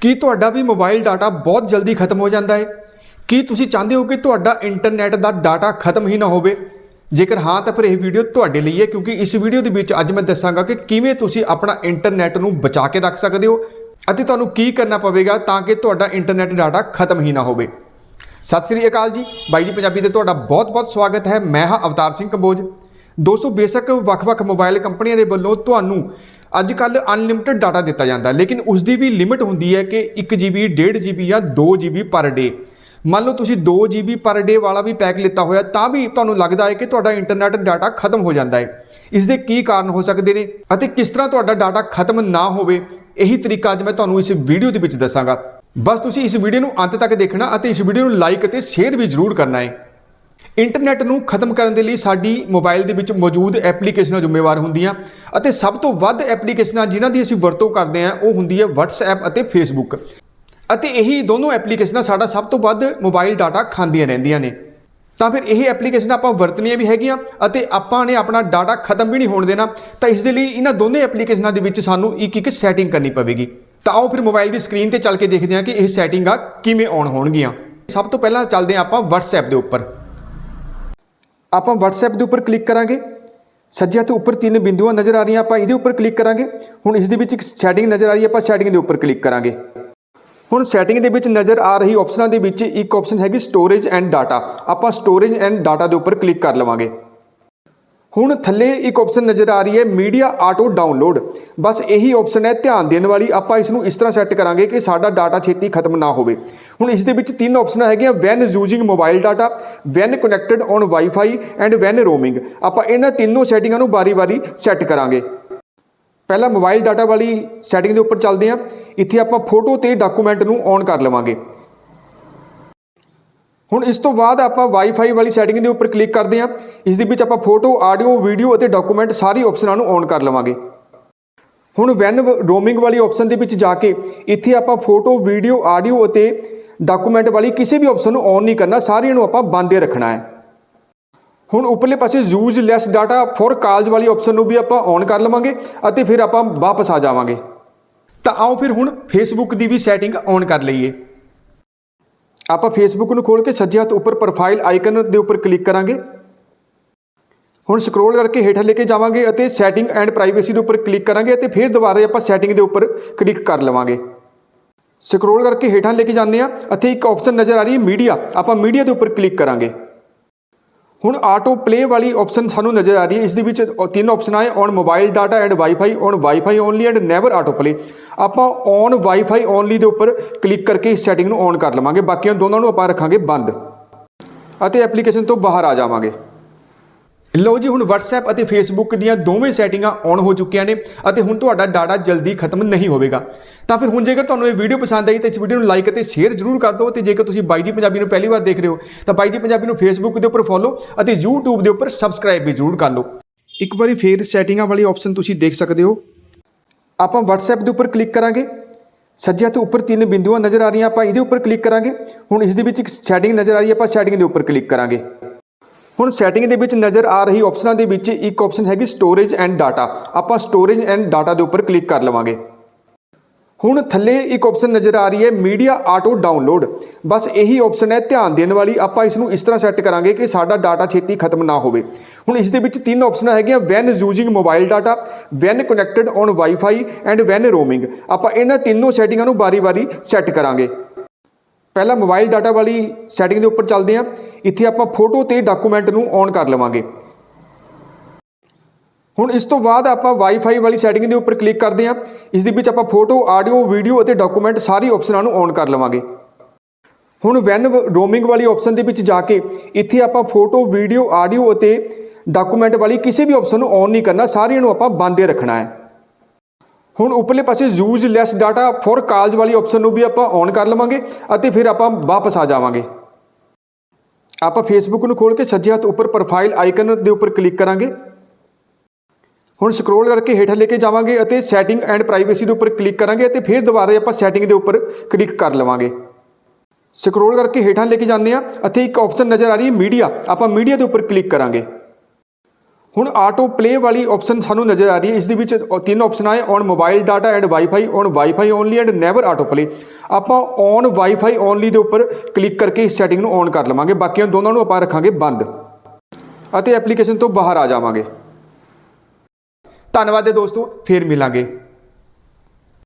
ਕੀ ਤੁਹਾਡਾ ਵੀ mobile data ਬਹੁਤ ਜਲਦੀ ਖਤਮ ਹੋ ਜਾਂਦਾ ਹੈ? ਕੀ ਤੁਸੀਂ ਚਾਹੁੰਦੇ ਹੋ ਕਿ ਤੁਹਾਡਾ ਇੰਟਰਨੈਟ ਦਾ ਡਾਟਾ ਖਤਮ ਹੀ ਨਾ ਹੋਵੇ? ਜੇਕਰ ਹਾਂ, ਤਾਂ ਫਿਰ ਇਹ ਵੀਡੀਓ ਤੁਹਾਡੇ ਲਈ ਹੈ, ਕਿਉਂਕਿ ਇਸ ਵੀਡੀਓ ਦੇ ਵਿੱਚ ਅੱਜ ਮੈਂ ਦੱਸਾਂਗਾ ਕਿ ਕਿਵੇਂ ਤੁਸੀਂ ਆਪਣਾ ਇੰਟਰਨੈਟ ਨੂੰ ਬਚਾ ਕੇ ਰੱਖ ਸਕਦੇ ਹੋ ਅਤੇ ਤੁਹਾਨੂੰ ਕੀ ਕਰਨਾ ਪਵੇਗਾ ਤਾਂ ਕਿ ਤੁਹਾਡਾ ਇੰਟਰਨੈਟ ਡਾਟਾ ਖਤਮ ਹੀ ਨਾ ਹੋਵੇ। ਸਤਿ ਸ੍ਰੀ ਅਕਾਲ ਜੀ। ਬਾਈ ਜੀ ਪੰਜਾਬੀ ਤੇ ਤੁਹਾਡਾ ਬਹੁਤ-ਬਹੁਤ ਸਵਾਗਤ ਹੈ। ਮੈਂ ਹਾਂ ਅਵਤਾਰ ਸਿੰਘ ਕੰਬੋਜ। ਦੋਸਤੋ, ਬੇਸ਼ੱਕ ਵੱਖ-ਵੱਖ ਮੋਬਾਈਲ ਕੰਪਨੀਆਂ ਦੇ ਵੱਲੋਂ ਤੁਹਾਨੂੰ ਅੱਜ ਕੱਲ ਅਨਲਿਮਿਟਿਡ ਡਾਟਾ ਦਿੱਤਾ ਜਾਂਦਾ ਲੇਕਿਨ ਉਸ ਦੀ ਵੀ ਲਿਮਿਟ ਹੁੰਦੀ ਹੈ ਕਿ 1 GB 1.5 GB ਜਾਂ 2 GB ਪਰ ਡੇ ਮੰਨ ਲਓ ਤੁਸੀਂ 2 GB ਪਰ ਡੇ ਵਾਲਾ ਵੀ ਪੈਕ ਲਿੱਤਾ ਹੋਇਆ, ਤਾਂ ਵੀ ਤੁਹਾਨੂੰ ਲੱਗਦਾ ਹੈ ਕਿ ਤੁਹਾਡਾ ਇੰਟਰਨੈਟ ਡਾਟਾ ਖਤਮ ਹੋ ਜਾਂਦਾ ਹੈ। ਇਸ ਦੇ ਕੀ ਕਾਰਨ ਹੋ ਸਕਦੇ ਨੇ ਅਤੇ ਕਿਸ ਤਰ੍ਹਾਂ ਤੁਹਾਡਾ ਡਾਟਾ ਖਤਮ ਨਾ ਹੋਵੇ, ਇਹੀ ਤਰੀਕਾ ਅੱਜ ਮੈਂ ਤੁਹਾਨੂੰ ਇਸ ਵੀਡੀਓ ਦੇ ਵਿੱਚ ਦੱਸਾਂਗਾ। ਬਸ ਤੁਸੀਂ ਇਸ ਵੀਡੀਓ ਨੂੰ ਅੰਤ ਤੱਕ ਦੇਖਣਾ ਅਤੇ ਇਸ ਵੀਡੀਓ ਨੂੰ ਲਾਈਕ ਅਤੇ ਸ਼ੇਅਰ ਵੀ ਜ਼ਰੂਰ ਕਰਨਾ ਹੈ। ਇੰਟਰਨੈਟ ਨੂੰ ਖਤਮ ਕਰਨ ਦੇ ਲਈ ਸਾਡੀ ਮੋਬਾਈਲ ਦੇ ਵਿੱਚ ਮੌਜੂਦ ਐਪਲੀਕੇਸ਼ਨਾਂ ਜ਼ਿੰਮੇਵਾਰ ਹੁੰਦੀਆਂ ਅਤੇ ਸਭ ਤੋਂ ਵੱਧ ਐਪਲੀਕੇਸ਼ਨਾਂ ਜਿਨ੍ਹਾਂ ਦੀ ਅਸੀਂ ਵਰਤੋਂ ਕਰਦੇ ਹਾਂ, ਉਹ ਹੁੰਦੀ ਹੈ WhatsApp ਅਤੇ Facebook ਅਤੇ ਇਹੀ ਦੋਨੋਂ ਐਪਲੀਕੇਸ਼ਨਾਂ ਸਾਡਾ ਸਭ ਤੋਂ ਵੱਧ ਮੋਬਾਈਲ ਡਾਟਾ ਖਾਂਦੀਆਂ ਰਹਿੰਦੀਆਂ ਨੇ। ਤਾਂ ਫਿਰ ਇਹ ਐਪਲੀਕੇਸ਼ਨ ਆਪਾਂ ਵਰਤਣੀਆਂ ਵੀ ਹੈਗੀਆਂ ਅਤੇ ਆਪਾਂ ਨੇ ਆਪਣਾ ਡਾਟਾ ਖਤਮ ਵੀ ਨਹੀਂ ਹੋਣ ਦੇਣਾ, ਤਾਂ ਇਸ ਦੇ ਲਈ ਇਹਨਾਂ ਦੋਨੇ ਐਪਲੀਕੇਸ਼ਨਾਂ ਦੇ ਵਿੱਚ ਸਾਨੂੰ ਇੱਕ ਇੱਕ ਸੈਟਿੰਗ ਕਰਨੀ ਪਵੇਗੀ। ਤਾਂ ਆਓ ਫਿਰ ਮੋਬਾਈਲ ਦੀ ਸਕਰੀਨ ਤੇ ਚੱਲ ਕੇ ਦੇਖਦੇ ਹਾਂ ਕਿ ਇਹ ਸੈਟਿੰਗਾਂ ਕਿਵੇਂ ਆਨ ਹੋਣਗੀਆਂ। ਸਭ ਤੋਂ ਪਹਿਲਾਂ ਚੱਲਦੇ ਹਾਂ ਆਪਾਂ WhatsApp ਦੇ ਉੱਪਰ। ਆਪਾਂ WhatsApp ਦੇ ਉੱਪਰ ਕਲਿੱਕ ਕਰਾਂਗੇ। ਸੱਜੇ ਹੱਥ ਉੱਪਰ ਤਿੰਨ ਬਿੰਦੂਆਂ ਨਜ਼ਰ ਆ ਰਹੀਆਂ, ਆਪਾਂ ਇਹਦੇ ਉੱਪਰ ਕਲਿੱਕ ਕਰਾਂਗੇ। ਹੁਣ ਇਸ ਦੇ ਵਿੱਚ ਇੱਕ ਸੈਟਿੰਗ ਨਜ਼ਰ ਆ ਰਹੀ ਹੈ, ਆਪਾਂ ਸੈਟਿੰਗ ਦੇ ਉੱਪਰ ਕਲਿੱਕ ਕਰਾਂਗੇ। ਹੁਣ ਸੈਟਿੰਗ ਦੇ ਵਿੱਚ ਨਜ਼ਰ ਆ ਰਹੀ ਆਪਸ਼ਨਾਂ ਦੇ ਵਿੱਚ ਇੱਕ ਆਪਸ਼ਨ ਹੈਗੀ ਸਟੋਰੇਜ ਐਂਡ ਡਾਟਾ ਆਪਾਂ ਸਟੋਰੇਜ ਐਂਡ ਡਾਟਾ ਦੇ ਉੱਪਰ ਕਲਿੱਕ ਕਰ ਲਵਾਂਗੇ। ਹੁਣ ਥੱਲੇ ਇੱਕ ਆਪਸ਼ਨ ਨਜ਼ਰ ਆ ਰਹੀ ਹੈ ਮੀਡੀਆ ਆਟੋ ਡਾਊਨਲੋਡ ਬਸ ਇਹੀ ਆਪਸ਼ਨ ਹੈ, ਧਿਆਨ ਦੇਣ ਵਾਲੀ, ਆਪਾਂ ਇਸ ਨੂੰ ਇਸ ਤਰ੍ਹਾਂ ਸੈੱਟ ਕਰਾਂਗੇ ਕਿ ਸਾਡਾ ਡਾਟਾ ਛੇਤੀ ਖਤਮ ਨਾ ਹੋਵੇ। ਹੁਣ ਇਸ ਦੇ ਵਿੱਚ ਤਿੰਨ ਆਪਸ਼ਨਾਂ ਹੈਗੀਆਂ when using mobile data when connected on wifi and when roaming ਆਪਾਂ ਇਹਨਾਂ ਤਿੰਨੋਂ ਸੈਟਿੰਗਾਂ ਨੂੰ ਬਾਰੀ-ਬਾਰੀ ਸੈੱਟ ਕਰਾਂਗੇ। ਪਹਿਲਾਂ ਮੋਬਾਈਲ ਡਾਟਾ ਵਾਲੀ ਸੈਟਿੰਗ ਦੇ ਉੱਪਰ ਚੱਲਦੇ ਹਾਂ। ਇੱਥੇ ਆਪਾਂ ਫੋਟੋ ਤੇ ਡਾਕੂਮੈਂਟ ਨੂੰ ਔਨ ਕਰ ਲਵਾਂਗੇ। ਹੁਣ ਇਸ ਤੋਂ ਬਾਅਦ ਆਪਾਂ ਵਾਈਫਾਈ ਵਾਲੀ ਸੈਟਿੰਗ ਦੇ ਉੱਪਰ ਕਲਿੱਕ ਕਰਦੇ ਹਾਂ। ਇਸ ਦੇ ਵਿੱਚ ਆਪਾਂ ਫੋਟੋ ਆਡੀਓ ਵੀਡੀਓ ਅਤੇ ਡਾਕੂਮੈਂਟ ਸਾਰੀ ਆਪਸ਼ਨਾਂ ਨੂੰ ਔਨ ਕਰ ਲਵਾਂਗੇ। ਹੁਣ ਵੈਨ ਰੋਮਿੰਗ ਵਾਲੀ ਆਪਸ਼ਨ ਦੇ ਵਿੱਚ ਜਾ ਕੇ ਇੱਥੇ ਆਪਾਂ ਫੋਟੋ ਵੀਡੀਓ ਆਡੀਓ ਅਤੇ ਡਾਕੂਮੈਂਟ ਵਾਲੀ ਕਿਸੇ ਵੀ ਆਪਸ਼ਨ ਨੂੰ ਔਨ ਨਹੀਂ ਕਰਨਾ, ਸਾਰਿਆਂ ਨੂੰ ਆਪਾਂ ਬੰਦ ਹੀ ਰੱਖਣਾ ਹੈ। ਹੁਣ ਉੱਪਰਲੇ ਪਾਸੇ use less data for calls ਵਾਲੀ ਆਪਸ਼ਨ ਨੂੰ ਵੀ ਆਪਾਂ ਔਨ ਕਰ ਲਵਾਂਗੇ ਅਤੇ ਫਿਰ ਆਪਾਂ ਵਾਪਸ ਆ ਜਾਵਾਂਗੇ। ਤਾਂ ਆਓ ਫਿਰ ਹੁਣ ਫੇਸਬੁੱਕ ਦੀ ਵੀ ਸੈਟਿੰਗ ਔਨ ਕਰ ਲਈਏ। ਆਪਾਂ ਫੇਸਬੁੱਕ ਨੂੰ ਖੋਲ ਕੇ ਸੱਜੇ ਹੱਥ ਉੱਪਰ ਪ੍ਰੋਫਾਈਲ ਆਈਕਨ ਦੇ ਉੱਪਰ ਕਲਿੱਕ ਕਰਾਂਗੇ। ਹੁਣ ਸਕਰੋਲ ਕਰਕੇ ਹੇਠਾਂ ਲੈ ਕੇ ਜਾਵਾਂਗੇ ਅਤੇ ਸੈਟਿੰਗ ਐਂਡ ਪ੍ਰਾਈਵੇਸੀ ਦੇ ਉੱਪਰ ਕਲਿੱਕ ਕਰਾਂਗੇ ਅਤੇ ਫਿਰ ਦੁਬਾਰਾ ਆਪਾਂ ਸੈਟਿੰਗ ਦੇ ਉੱਪਰ ਕਲਿੱਕ ਕਰ ਲਵਾਂਗੇ। ਸਕਰੋਲ ਕਰਕੇ ਹੇਠਾਂ ਲੈ ਕੇ ਜਾਂਦੇ ਆ ਅਤੇ ਇੱਕ ਆਪਸ਼ਨ ਨਜ਼ਰ ਆ ਰਹੀ ਹੈ ਮੀਡੀਆ ਆਪਾਂ ਮੀਡੀਆ ਦੇ ਉੱਪਰ ਕਲਿੱਕ ਕਰਾਂਗੇ। ਹੁਣ ਆਟੋ ਪਲੇ ਵਾਲੀ ਆਪਸ਼ਨ ਸਾਨੂੰ ਨਜ਼ਰ ਆ ਰਹੀ ਹੈ। ਇਸ ਦੇ ਵਿੱਚ ਤਿੰਨ ਆਪਸ਼ਨਾਂ ਹੈ on mobile data and wifi on wifi only and never auto play ਆਪਾਂ ਔਨ ਵਾਈਫਾਈ ਓਨਲੀ ਦੇ ਉੱਪਰ ਕਲਿੱਕ ਕਰਕੇ ਇਸ ਸੈਟਿੰਗ ਨੂੰ ਔਨ ਕਰ ਲਵਾਂਗੇ। ਬਾਕੀਆਂ ਦੋਨਾਂ ਨੂੰ ਆਪਾਂ ਰੱਖਾਂਗੇ ਬੰਦ। ਅਤੇ ਐਪਲੀਕੇਸ਼ਨ ਤੋਂ ਬਾਹਰ ਆ ਜਾਵਾਂਗੇ। ਲਓ ਜੀ, ਹੁਣ WhatsApp ਅਤੇ Facebook ਦੀਆਂ ਦੋਵੇਂ ਸੈਟਿੰਗਾਂ ਔਨ ਹੋ ਚੁੱਕੀਆਂ ਨੇ ਅਤੇ ਹੁਣ ਤੁਹਾਡਾ ਡਾਟਾ ਜਲਦੀ ਖਤਮ ਨਹੀਂ ਹੋਵੇਗਾ। ਤਾਂ ਫਿਰ ਹੁਣ ਜੇਕਰ ਤੁਹਾਨੂੰ ਇਹ ਵੀਡੀਓ ਪਸੰਦ ਆਈ ਤਾਂ ਇਸ ਵੀਡੀਓ ਨੂੰ ਲਾਈਕ ਅਤੇ ਸ਼ੇਅਰ ਜ਼ਰੂਰ ਕਰ ਦਿਓ ਤੇ ਜੇਕਰ ਤੁਸੀਂ ਬਾਈ ਜੀ ਪੰਜਾਬੀ ਨੂੰ ਪਹਿਲੀ ਵਾਰ ਦੇਖ ਰਹੇ ਹੋ ਤਾਂ ਬਾਈ ਜੀ ਪੰਜਾਬੀ ਨੂੰ Facebook ਦੇ ਉੱਪਰ ਫੋਲੋ ਅਤੇ YouTube ਦੇ ਉੱਪਰ ਸਬਸਕ੍ਰਾਈਬ ਵੀ ਜ਼ਰੂਰ ਕਰ ਲਓ। ਇੱਕ ਵਾਰੀ ਫੇਰ ਸੈਟਿੰਗਾਂ ਵਾਲੀ ਆਪਸ਼ਨ ਤੁਸੀਂ ਦੇਖ ਸਕਦੇ ਹੋ। ਆਪਾਂ WhatsApp ਦੇ ਉੱਪਰ ਕਲਿੱਕ ਕਰਾਂਗੇ। ਸੱਜੇ ਹੱਥ ਉੱਪਰ ਤਿੰਨ ਬਿੰਦੂਆਂ ਨਜ਼ਰ ਆ ਰਹੀਆਂ, ਆਪਾਂ ਇਹਦੇ ਉੱਪਰ ਕਲਿੱਕ ਕਰਾਂਗੇ। ਹੁਣ ਇਸ ਦੇ ਵਿੱਚ ਇੱਕ ਸੈਟਿੰਗ ਨਜ਼ਰ ਆ ਰਹੀ ਹੈ, ਆਪਾਂ ਸੈਟਿੰਗ ਦੇ ਉੱਪਰ ਕਲਿੱਕ ਕਰਾਂਗੇ। ਹੁਣ ਸੈਟਿੰਗ ਦੇ ਵਿੱਚ ਨਜ਼ਰ ਆ ਰਹੀ ਆਪਸ਼ਨਾਂ ਦੇ ਵਿੱਚ ਇੱਕ ਆਪਸ਼ਨ ਹੈਗੀ ਸਟੋਰੇਜ ਐਂਡ ਡਾਟਾ ਆਪਾਂ ਸਟੋਰੇਜ ਐਂਡ ਡਾਟਾ ਦੇ ਉੱਪਰ ਕਲਿੱਕ ਕਰ ਲਵਾਂਗੇ। ਹੁਣ ਥੱਲੇ ਇੱਕ ਆਪਸ਼ਨ ਨਜ਼ਰ ਆ ਰਹੀ ਹੈ ਮੀਡੀਆ ਆਟੋ ਡਾਊਨਲੋਡ ਬਸ ਇਹੀ ਆਪਸ਼ਨ ਹੈ ਧਿਆਨ ਦੇਣ ਵਾਲੀ। ਆਪਾਂ ਇਸ ਨੂੰ ਇਸ ਤਰ੍ਹਾਂ ਸੈੱਟ ਕਰਾਂਗੇ ਕਿ ਸਾਡਾ ਡਾਟਾ ਛੇਤੀ ਖਤਮ ਨਾ ਹੋਵੇ। ਹੁਣ ਇਸ ਦੇ ਵਿੱਚ ਤਿੰਨ ਆਪਸ਼ਨਾਂ ਹੈਗੀਆਂ। When using mobile data when connected on wifi and when roaming ਆਪਾਂ ਇਹਨਾਂ ਤਿੰਨੋਂ ਸੈਟਿੰਗਾਂ ਨੂੰ ਬਾਰੀ-ਬਾਰੀ ਸੈੱਟ ਕਰਾਂਗੇ। ਪਹਿਲਾਂ ਮੋਬਾਈਲ ਡਾਟਾ ਵਾਲੀ ਸੈਟਿੰਗ ਦੇ ਉੱਪਰ ਚੱਲਦੇ ਹਾਂ। ਇੱਥੇ ਆਪਾਂ ਫੋਟੋ ਤੇ ਡਾਕੂਮੈਂਟ ਨੂੰ ਔਨ ਕਰ ਲਵਾਂਗੇ। ਹੁਣ ਇਸ ਤੋਂ ਬਾਅਦ ਆਪਾਂ ਵਾਈਫਾਈ ਵਾਲੀ ਸੈਟਿੰਗ ਦੇ ਉੱਪਰ ਕਲਿੱਕ ਕਰਦੇ ਹਾਂ। ਇਸ ਦੇ ਵਿੱਚ ਆਪਾਂ ਫੋਟੋ ਆਡੀਓ ਵੀਡੀਓ ਅਤੇ ਡਾਕੂਮੈਂਟ ਸਾਰੀ ਆਪਸ਼ਨਾਂ ਨੂੰ ਔਨ ਕਰ ਲਵਾਂਗੇ। ਹੁਣ ਵੈਨ ਰੋਮਿੰਗ ਵਾਲੀ ਆਪਸ਼ਨ ਦੇ ਵਿੱਚ ਜਾ ਕੇ ਇੱਥੇ ਆਪਾਂ ਫੋਟੋ ਵੀਡੀਓ ਆਡੀਓ ਅਤੇ ਡਾਕੂਮੈਂਟ ਵਾਲੀ ਕਿਸੇ ਵੀ ਆਪਸ਼ਨ ਨੂੰ ਔਨ ਨਹੀਂ ਕਰਨਾ। ਸਾਰੀਆਂ ਨੂੰ ਆਪਾਂ ਬੰਦ ਹੀ ਰੱਖਣਾ ਹੈ। ਹੁਣ ਉੱਪਰਲੇ ਪਾਸੇ use less data for calls ਵਾਲੀ ਆਪਸ਼ਨ ਨੂੰ ਵੀ ਆਪਾਂ ਔਨ ਕਰ ਲਵਾਂਗੇ ਅਤੇ ਫਿਰ ਆਪਾਂ ਵਾਪਸ ਆ ਜਾਵਾਂਗੇ। ਆਪਾਂ ਫੇਸਬੁੱਕ ਨੂੰ ਖੋਲ ਕੇ ਸੱਜੇ ਹੱਥ ਉੱਪਰ ਪ੍ਰੋਫਾਈਲ ਆਈਕਨ ਦੇ ਉੱਪਰ ਕਲਿੱਕ ਕਰਾਂਗੇ। ਹੁਣ ਸਕਰੋਲ ਕਰਕੇ ਹੇਠਾਂ ਲੈ ਕੇ ਜਾਵਾਂਗੇ ਅਤੇ ਸੈਟਿੰਗ ਐਂਡ ਪ੍ਰਾਈਵੇਸੀ ਦੇ ਉੱਪਰ ਕਲਿੱਕ ਕਰਾਂਗੇ ਅਤੇ ਫਿਰ ਦੁਬਾਰਾ ਆਪਾਂ ਸੈਟਿੰਗ ਦੇ ਉੱਪਰ ਕਲਿੱਕ ਕਰ ਲਵਾਂਗੇ। ਸਕਰੋਲ ਕਰਕੇ ਹੇਠਾਂ ਲੈ ਕੇ ਜਾਂਦੇ ਆ ਅਤੇ ਇੱਕ ਆਪਸ਼ਨ ਨਜ਼ਰ ਆ ਰਹੀ ਹੈ ਮੀਡੀਆ ਆਪਾਂ ਮੀਡੀਆ ਦੇ ਉੱਪਰ ਕਲਿੱਕ ਕਰਾਂਗੇ। ਹੁਣ ਆਟੋ ਪਲੇ ਵਾਲੀ ਆਪਸ਼ਨ ਸਾਨੂੰ ਨਜ਼ਰ ਆ ਰਹੀ ਹੈ। ਇਸ ਦੇ ਵਿੱਚ ਤਿੰਨ ਆਪਸ਼ਨ ਆਏ on mobile data and wifi on wifi only and never auto play ਆਪਾਂ ਔਨ ਵਾਈਫਾਈ ਓਨਲੀ ਦੇ ਉੱਪਰ ਕਲਿੱਕ ਕਰਕੇ ਇਸ ਸੈਟਿੰਗ ਨੂੰ ਔਨ ਕਰ ਲਵਾਂਗੇ। ਬਾਕੀਆਂ ਦੋਨਾਂ ਨੂੰ ਆਪਾਂ ਰੱਖਾਂਗੇ ਬੰਦ। ਅਤੇ ਐਪਲੀਕੇਸ਼ਨ ਤੋਂ ਬਾਹਰ ਆ ਜਾਵਾਂਗੇ। ਧੰਨਵਾਦ ਦੇ ਦੋਸਤੋ। ਫੇਰ ਮਿਲਾਂਗੇ।